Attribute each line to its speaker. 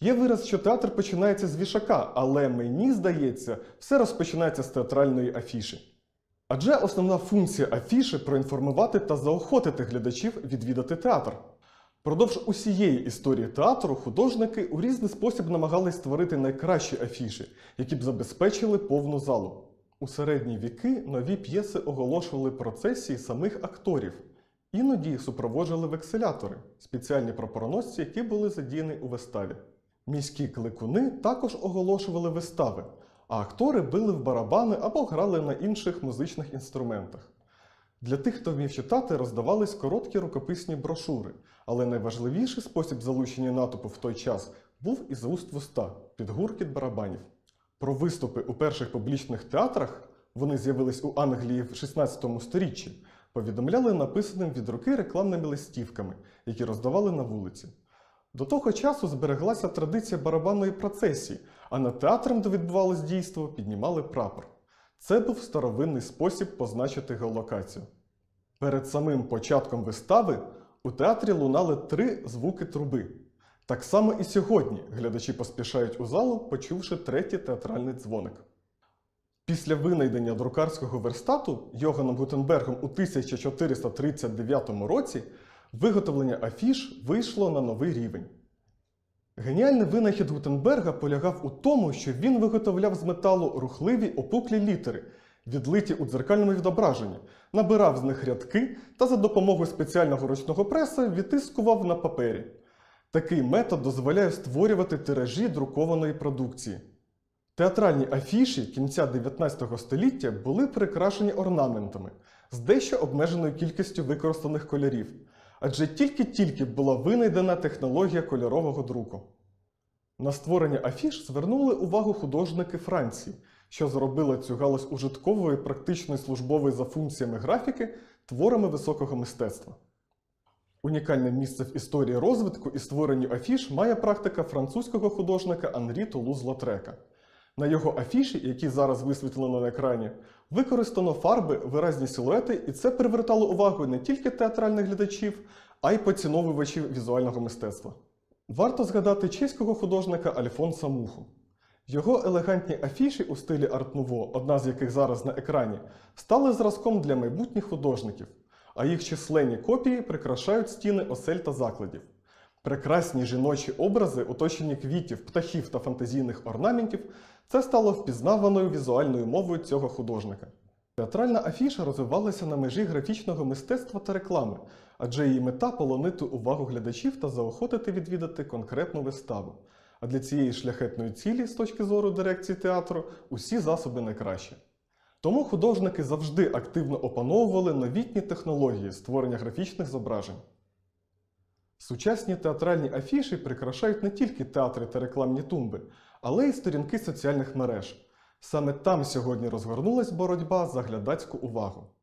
Speaker 1: Є вираз, що театр починається з вішака, але мені здається, все розпочинається з театральної афіші. Адже основна функція афіши проінформувати та заохотити глядачів відвідати театр. Продовж усієї історії театру художники у різний спосіб намагались створити найкращі афіші, які б забезпечили повну залу. У середні віки нові п'єси оголошували процесії самих акторів. Іноді їх супроводжували векселятори, спеціальні прапороносці, які були задіяні у виставі. Міські кликуни також оголошували вистави, а актори били в барабани або грали на інших музичних інструментах. Для тих, хто вмів читати, роздавались короткі рукописні брошури, але найважливіший спосіб залучення натовпу в той час був із уст в уста під гуркіт барабанів. Про виступи у перших публічних театрах вони з'явились у Англії в 16 сторіччі, повідомляли написаним від руки рекламними листівками, які роздавали на вулиці. До того часу збереглася традиція барабанної процесії, а над театром, де відбувалось дійство, піднімали прапор. Це був старовинний спосіб позначити геолокацію. Перед самим початком вистави у театрі лунали три звуки труби. Так само і сьогодні глядачі поспішають у залу, почувши третій театральний дзвоник. Після винайдення друкарського верстату Йоганом Гутенбергом у 1439 році виготовлення афіш вийшло на новий рівень. Геніальний винахід Гутенберга полягав у тому, що він виготовляв з металу рухливі опуклі літери, відлиті у дзеркальному відображенні, набирав з них рядки та за допомогою спеціального ручного преса відтискував на папері. Такий метод дозволяє створювати тиражі друкованої продукції. Театральні афіші кінця 19 століття були прикрашені орнаментами з дещо обмеженою кількістю використаних кольорів, адже тільки-тільки була винайдена технологія кольорового друку. На створення афіш звернули увагу художники Франції, що зробили цю галузь ужиткової, практичної службової за функціями графіки творами високого мистецтва. Унікальне місце в історії розвитку і створенню афіш має практика французького художника Анрі Тулуз Лотрека. На його афіші, які зараз висвітлено на екрані, використано фарби, виразні силуети, і це привертало увагу не тільки театральних глядачів, а й поціновувачів візуального мистецтва. Варто згадати чеського художника Альфонса Муху. Його елегантні афіші у стилі арт-нуво, одна з яких зараз на екрані, стали зразком для майбутніх художників, а їх численні копії прикрашають стіни осель та закладів. Прекрасні жіночі образи, оточені квітів, птахів та фантазійних орнаментів, це стало впізнаваною візуальною мовою цього художника. Театральна афіша розвивалася на межі графічного мистецтва та реклами, адже її мета полонити увагу глядачів та заохотити відвідати конкретну виставу. А для цієї шляхетної цілі, з точки зору дирекції театру, усі засоби найкращі. Тому художники завжди активно опановували новітні технології створення графічних зображень. Сучасні театральні афіші прикрашають не тільки театри та рекламні тумби, але й сторінки соціальних мереж. Саме там сьогодні розгорнулась боротьба за глядацьку увагу.